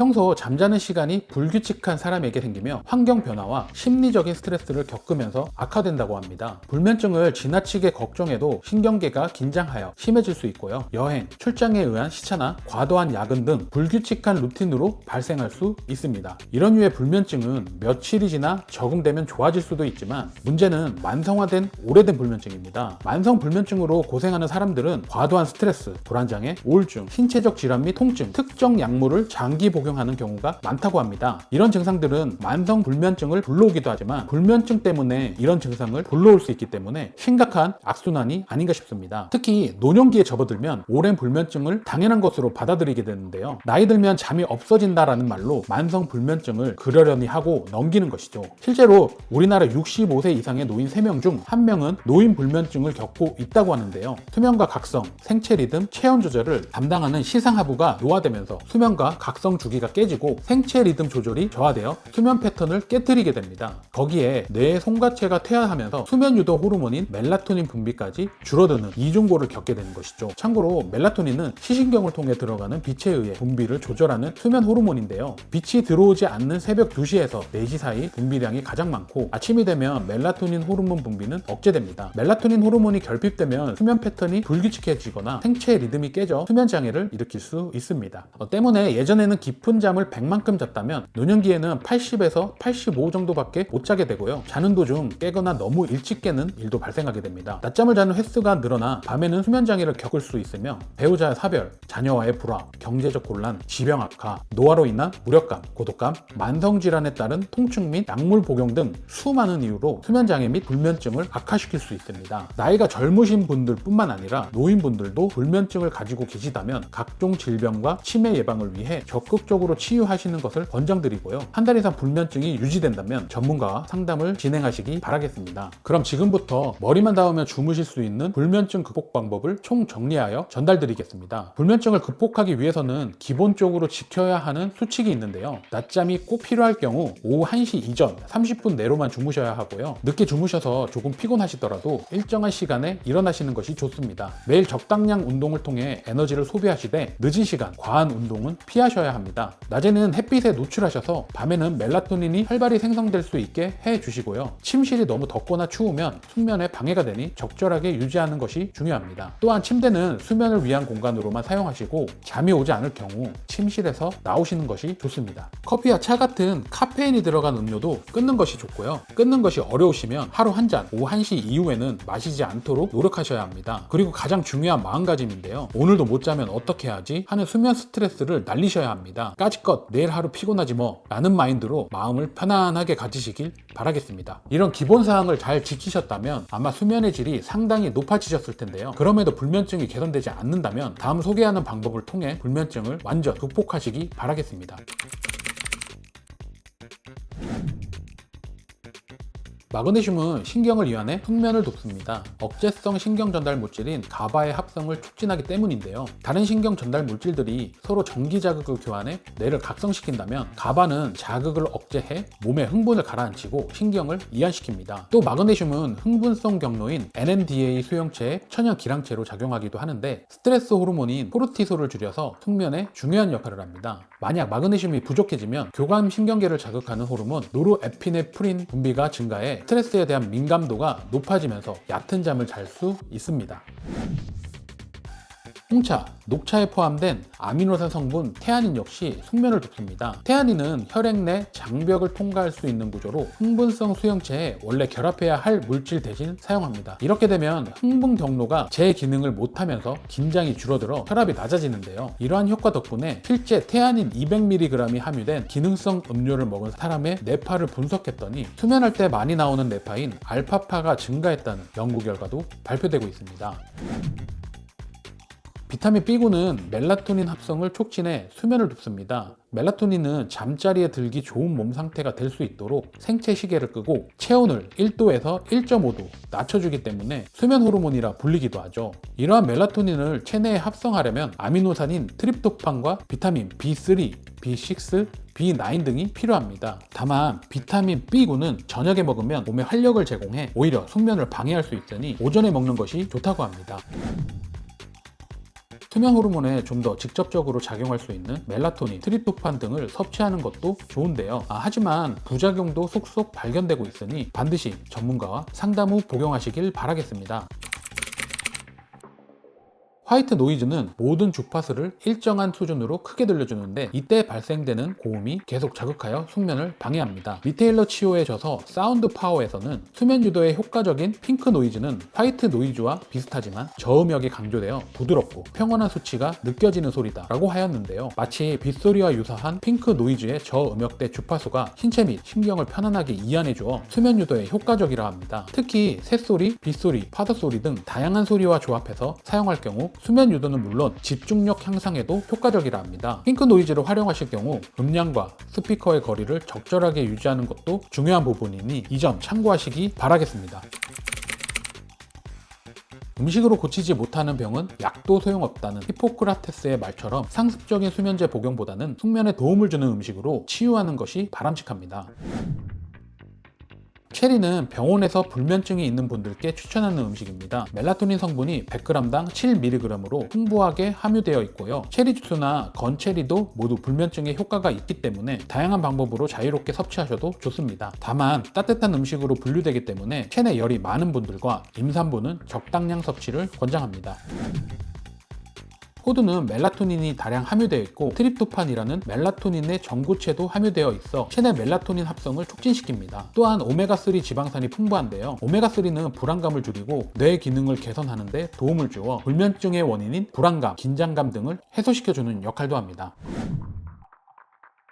평소 잠자는 시간이 불규칙한 사람에게 생기며 환경 변화와 심리적인 스트레스를 겪으면서 악화된다고 합니다. 불면증을 지나치게 걱정해도 신경계가 긴장하여 심해질 수 있고요. 여행, 출장에 의한 시차나 과도한 야근 등 불규칙한 루틴으로 발생할 수 있습니다. 이런 류의 불면증은 며칠이 지나 적응되면 좋아질 수도 있지만 문제는 만성화된 오래된 불면증입니다. 만성 불면증으로 고생하는 사람들은 과도한 스트레스, 불안장애, 우울증, 신체적 질환 및 통증, 특정 약물을 장기 복용 하는 경우가 많다고 합니다. 이런 증상들은 만성 불면증을 불러오기도 하지만 불면증 때문에 이런 증상을 불러올 수 있기 때문에 심각한 악순환이 아닌가 싶습니다. 특히 노년기에 접어들면 오랜 불면증을 당연한 것으로 받아들이게 되는데요. 나이 들면 잠이 없어진다라는 말로 만성 불면증을 그러려니 하고 넘기는 것이죠. 실제로 우리나라 65세 이상의 노인 3명 중 1명은 노인 불면증을 겪고 있다고 하는데요. 수면과 각성, 생체 리듬, 체온 조절을 담당하는 시상하부가 노화되면서 수면과 각성 주기 가 깨지고 생체 리듬 조절이 저하되어 수면 패턴을 깨뜨리게 됩니다. 거기에 뇌의 송가체가 퇴화하면서 수면 유도 호르몬인 멜라토닌 분비까지 줄어드는 이중고를 겪게 되는 것이죠. 참고로 멜라토닌은 시신경을 통해 들어가는 빛에 의해 분비를 조절하는 수면 호르몬인데요. 빛이 들어오지 않는 새벽 2시에서 4시 사이 분비량이 가장 많고 아침이 되면 멜라토닌 호르몬 분비는 억제됩니다. 멜라토닌 호르몬이 결핍되면 수면 패턴이 불규칙해지거나 생체 리듬이 깨져 수면 장애를 일으킬 수 있습니다. 어, 때문에 예전에는 깊은 잠을 100만큼 잤다면 노년기에는 80에서 85 정도밖에 못 자게 되고요. 자는 도중 깨거나 너무 일찍 깨는 일도 발생하게 됩니다. 낮잠을 자는 횟수가 늘어나 밤에는 수면 장애를 겪을 수 있으며 배우자의 사별, 자녀와의 불화, 경제적 곤란, 지병 악화, 노화로 인한 무력감, 고독감, 만성 질환에 따른 통증 및 약물 복용 등 수많은 이유로 수면 장애 및 불면증을 악화시킬 수 있습니다. 나이가 젊으신 분들뿐만 아니라 노인분들도 불면증을 가지고 계시다면 각종 질병과 치매 예방을 위해 적극 적으로 치유하시는 것을 권장드리고요. 한 달 이상 불면증이 유지된다면 전문가와 상담을 진행하시기 바라겠습니다. 그럼 지금부터 머리만 닿으면 주무실 수 있는 불면증 극복 방법을 총 정리하여 전달드리겠습니다. 불면증을 극복하기 위해서는 기본적으로 지켜야 하는 수칙이 있는데요. 낮잠이 꼭 필요할 경우 오후 1시 이전 30분 내로만 주무셔야 하고요. 늦게 주무셔서 조금 피곤하시더라도 일정한 시간에 일어나시는 것이 좋습니다. 매일 적당량 운동을 통해 에너지를 소비하시되 늦은 시간, 과한 운동은 피하셔야 합니다. 낮에는 햇빛에 노출하셔서 밤에는 멜라토닌이 활발히 생성될 수 있게 해 주시고요. 침실이 너무 덥거나 추우면 숙면에 방해가 되니 적절하게 유지하는 것이 중요합니다. 또한 침대는 수면을 위한 공간으로만 사용하시고 잠이 오지 않을 경우 침실에서 나오시는 것이 좋습니다. 커피와 차 같은 카페인이 들어간 음료도 끊는 것이 좋고요. 끊는 것이 어려우시면 하루 한 잔, 오후 1시 이후에는 마시지 않도록 노력하셔야 합니다. 그리고 가장 중요한 마음가짐인데요. 오늘도 못 자면 어떻게 하지? 하는 수면 스트레스를 날리셔야 합니다. 까짓것 내일 하루 피곤하지 뭐 라는 마인드로 마음을 편안하게 가지시길 바라겠습니다. 이런 기본 사항을 잘 지키셨다면 아마 수면의 질이 상당히 높아지셨을 텐데요. 그럼에도 불면증이 개선되지 않는다면 다음 소개하는 방법을 통해 불면증을 완전 극복하시기 바라겠습니다. 마그네슘은 신경을 이완해 숙면을 돕습니다. 억제성 신경 전달 물질인 가바의 합성을 촉진하기 때문인데요. 다른 신경 전달 물질들이 서로 전기 자극을 교환해 뇌를 각성시킨다면 가바는 자극을 억제해 몸의 흥분을 가라앉히고 신경을 이완시킵니다. 또 마그네슘은 흥분성 경로인 NMDA 수용체의 천연 기량체로 작용하기도 하는데 스트레스 호르몬인 코르티솔을 줄여서 숙면에 중요한 역할을 합니다. 만약 마그네슘이 부족해지면 교감 신경계를 자극하는 호르몬 노르에피네프린 분비가 증가해 스트레스에 대한 민감도가 높아지면서 얕은 잠을 잘 수 있습니다. 홍차, 녹차에 포함된 아미노산 성분 태아닌 역시 숙면을 돕습니다. 태아닌은 혈액 내 장벽을 통과할 수 있는 구조로 흥분성 수용체에 원래 결합해야 할 물질 대신 사용합니다. 이렇게 되면 흥분 경로가 제 기능을 못하면서 긴장이 줄어들어 혈압이 낮아지는데요. 이러한 효과 덕분에 실제 태아닌 200mg이 함유된 기능성 음료를 먹은 사람의 뇌파를 분석했더니 수면할 때 많이 나오는 뇌파인 알파파가 증가했다는 연구 결과도 발표되고 있습니다. 비타민 B군은 멜라토닌 합성을 촉진해 수면을 돕습니다. 멜라토닌은 잠자리에 들기 좋은 몸 상태가 될 수 있도록 생체 시계를 끄고 체온을 1도에서 1.5도 낮춰주기 때문에 수면 호르몬이라 불리기도 하죠. 이러한 멜라토닌을 체내에 합성하려면 아미노산인 트립토판과 비타민 B3, B6, B9 등이 필요합니다. 다만 비타민 B군은 저녁에 먹으면 몸에 활력을 제공해 오히려 숙면을 방해할 수 있으니 오전에 먹는 것이 좋다고 합니다. 수면 호르몬에 좀 더 직접적으로 작용할 수 있는 멜라토닌, 트립토판 등을 섭취하는 것도 좋은데요. 아, 하지만 부작용도 속속 발견되고 있으니 반드시 전문가와 상담 후 복용하시길 바라겠습니다. 화이트 노이즈는 모든 주파수를 일정한 수준으로 크게 들려주는데 이때 발생되는 고음이 계속 자극하여 숙면을 방해합니다. 리테일러 치오에 져서 사운드 파워에서는 수면 유도에 효과적인 핑크 노이즈는 화이트 노이즈와 비슷하지만 저음역이 강조되어 부드럽고 평온한 수치가 느껴지는 소리다 라고 하였는데요. 마치 빗소리와 유사한 핑크 노이즈의 저음역대 주파수가 신체 및 신경을 편안하게 이완해 주어 수면 유도에 효과적이라 합니다. 특히 새소리, 빗소리, 파도소리 등 다양한 소리와 조합해서 사용할 경우 수면 유도는 물론 집중력 향상에도 효과적이라 합니다. 핑크 노이즈를 활용하실 경우 음량과 스피커의 거리를 적절하게 유지하는 것도 중요한 부분이니 이 점 참고하시기 바라겠습니다. 음식으로 고치지 못하는 병은 약도 소용없다는 히포크라테스의 말처럼 상습적인 수면제 복용보다는 숙면에 도움을 주는 음식으로 치유하는 것이 바람직합니다. 체리는 병원에서 불면증이 있는 분들께 추천하는 음식입니다. 멜라토닌 성분이 100g당 7mg으로 풍부하게 함유되어 있고요. 체리 주스나 건체리도 모두 불면증에 효과가 있기 때문에 다양한 방법으로 자유롭게 섭취하셔도 좋습니다. 다만 따뜻한 음식으로 분류되기 때문에 체내 열이 많은 분들과 임산부는 적당량 섭취를 권장합니다. 호두는 멜라토닌이 다량 함유되어 있고 트립토판이라는 멜라토닌의 전구체도 함유되어 있어 체내 멜라토닌 합성을 촉진시킵니다. 또한 오메가3 지방산이 풍부한데요. 오메가3는 불안감을 줄이고 뇌 기능을 개선하는 데 도움을 주어 불면증의 원인인 불안감, 긴장감 등을 해소시켜주는 역할도 합니다.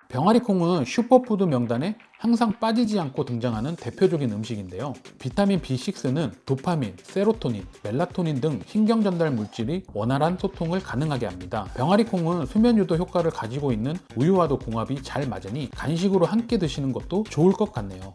병아리콩은 슈퍼푸드 명단에 항상 빠지지 않고 등장하는 대표적인 음식인데요. 비타민 B6는 도파민, 세로토닌, 멜라토닌 등 신경 전달 물질이 원활한 소통을 가능하게 합니다. 병아리콩은 수면 유도 효과를 가지고 있는 우유와도 궁합이 잘 맞으니 간식으로 함께 드시는 것도 좋을 것 같네요.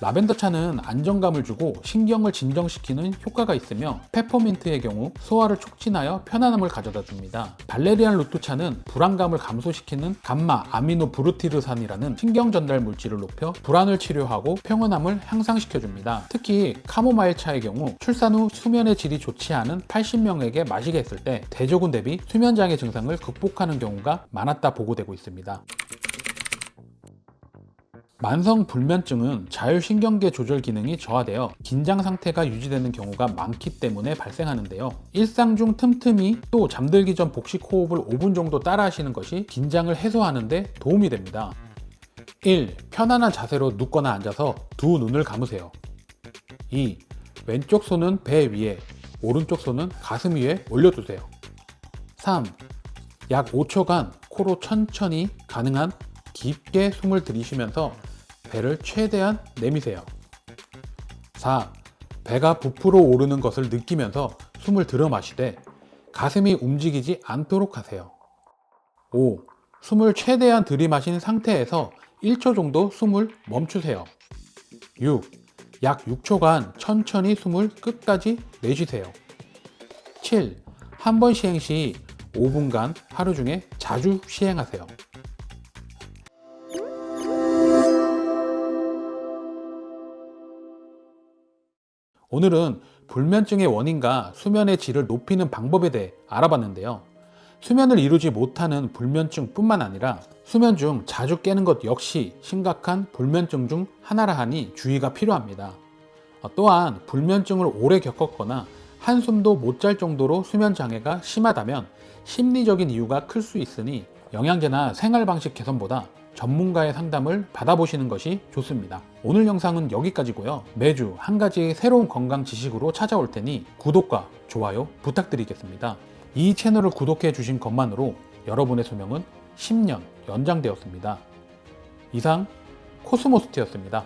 라벤더 차는 안정감을 주고 신경을 진정시키는 효과가 있으며 페퍼민트의 경우 소화를 촉진하여 편안함을 가져다 줍니다. 발레리안 루트 차는 불안감을 감소시키는 감마 아미노 브루티르산이라는 신경 전달 물질을 높여 불안을 치료하고 평온함을 향상시켜 줍니다. 특히 카모마일 차의 경우 출산 후 수면의 질이 좋지 않은 80명에게 마시게 했을 때 대조군 대비 수면 장애 증상을 극복하는 경우가 많았다 보고되고 있습니다. 만성 불면증은 자율신경계 조절 기능이 저하되어 긴장 상태가 유지되는 경우가 많기 때문에 발생하는데요. 일상 중 틈틈이 또 잠들기 전 복식 호흡을 5분 정도 따라 하시는 것이 긴장을 해소하는 데 도움이 됩니다. 1. 편안한 자세로 눕거나 앉아서 두 눈을 감으세요. 2. 왼쪽 손은 배 위에, 오른쪽 손은 가슴 위에 올려두세요. 3. 약 5초간 코로 천천히 가능한 깊게 숨을 들이쉬면서 배를 최대한 내미세요. 4. 배가 부풀어 오르는 것을 느끼면서 숨을 들어 마시되 가슴이 움직이지 않도록 하세요. 5. 숨을 최대한 들이마신 상태에서 1초 정도 숨을 멈추세요. 6. 약 6초간 천천히 숨을 끝까지 내쉬세요. 7. 한 번 시행 시 5분간 하루 중에 자주 시행하세요. 오늘은 불면증의 원인과 수면의 질을 높이는 방법에 대해 알아봤는데요. 수면을 이루지 못하는 불면증뿐만 아니라 수면 중 자주 깨는 것 역시 심각한 불면증 중 하나라 하니 주의가 필요합니다. 어, 또한 불면증을 오래 겪었거나 한숨도 못 잘 정도로 수면 장애가 심하다면 심리적인 이유가 클 수 있으니 영양제나 생활 방식 개선보다 전문가의 상담을 받아보시는 것이 좋습니다. 오늘 영상은 여기까지고요. 매주 한 가지 새로운 건강 지식으로 찾아올 테니 구독과 좋아요 부탁드리겠습니다. 이 채널을 구독해 주신 것만으로 여러분의 수명은 10년 연장되었습니다. 이상 코스모스트였습니다.